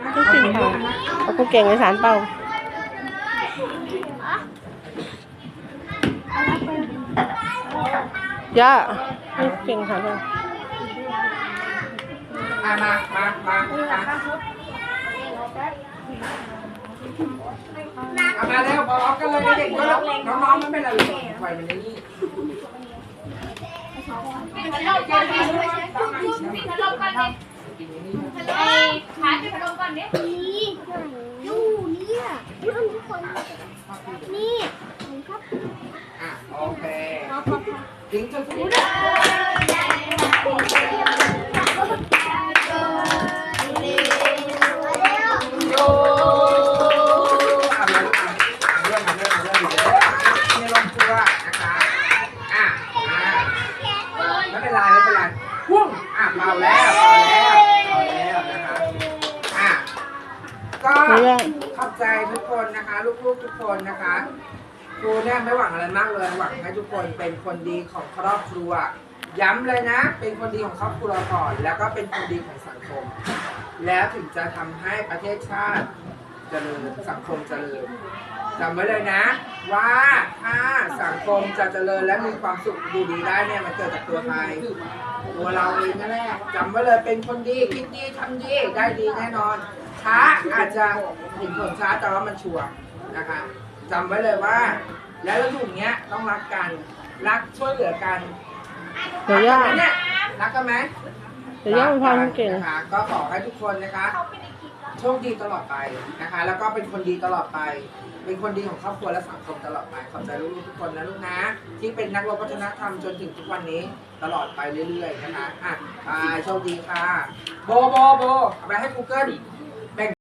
ไม่เก่งค่ะเอากูเก่งในสารเป่าย่าไม่เก่งค่ะเลยอะมามามามาเอามาเร็วพร้อมกันเลยเด็กๆน้องๆไม่เป็นไรหรอกปล่อยมันในนี่พัดลมก่อนดิปิดพัดลมก่อนดิกินในนี่ ไอ้ขาปิดพัดลมก่อนดินี่อยู่เนี่ยนี่ทุกคน นี่ครับอะโอเครอพอพอทิ้งจนสุดโยอะมาลูกอะเอาเรื่องเอาเรื่องเอาเรื่องอยู่เลยนี่ลงตัวนะคะอะอะไม่เป็นไรไม่เป็นไรพุ่งอะเบาแล้วเบาแล้ว ขอบใจทุกคนนะคะ ลูกๆทุกคนนะคะครูเนี่ยไม่หวังอะไรมากเลยหวังให้ทุกคนเป็นคนดีของครอบครัว ย้ำเลยนะ เป็นคนดีของครอบครัวก่อน แล้วก็เป็นคนดีของสังคม แล้วถึงจะทำให้ประเทศชาติเจริญสังคมเจริญจำไว้เลยนะ ว่าถ้าสังคมจะเจริญและมีความสุขดีได้เนี่ยมันเกิดจากตัวใครตัวเราเองนั่นแหละจำไว้เลยเป็นคนดีคิดดีทำดีได้ดีแน่นอน ช้าอาจจะเห็นผลช้าแต่ว่ามันชัวร์นะคะจำไว้เลยว่า แล้วเราอยู่อย่างเงี้ยต้องรักกันรักช่วยเหลือกันเดี๋ยวย่ารักกันไหมเนี่ยรักกันไหมเดี๋ยวย่าเป็นความเก่งนะคะก็ขอให้ทุกคนนะคะ โชคดีตลอดไปนะคะ แล้วก็เป็นคนดีตลอดไป เป็นคนดีของครอบครัวและสังคมตลอดไปขอบใจลูกๆทุกคนนะลูกนะ ที่เป็นนักรบวัฒนธรรมจนถึงทุกวันนี้ตลอดไปเรื่อยๆนะคะอะบายโชคดีค่ะ โบโบโบเอาไปให้ Google back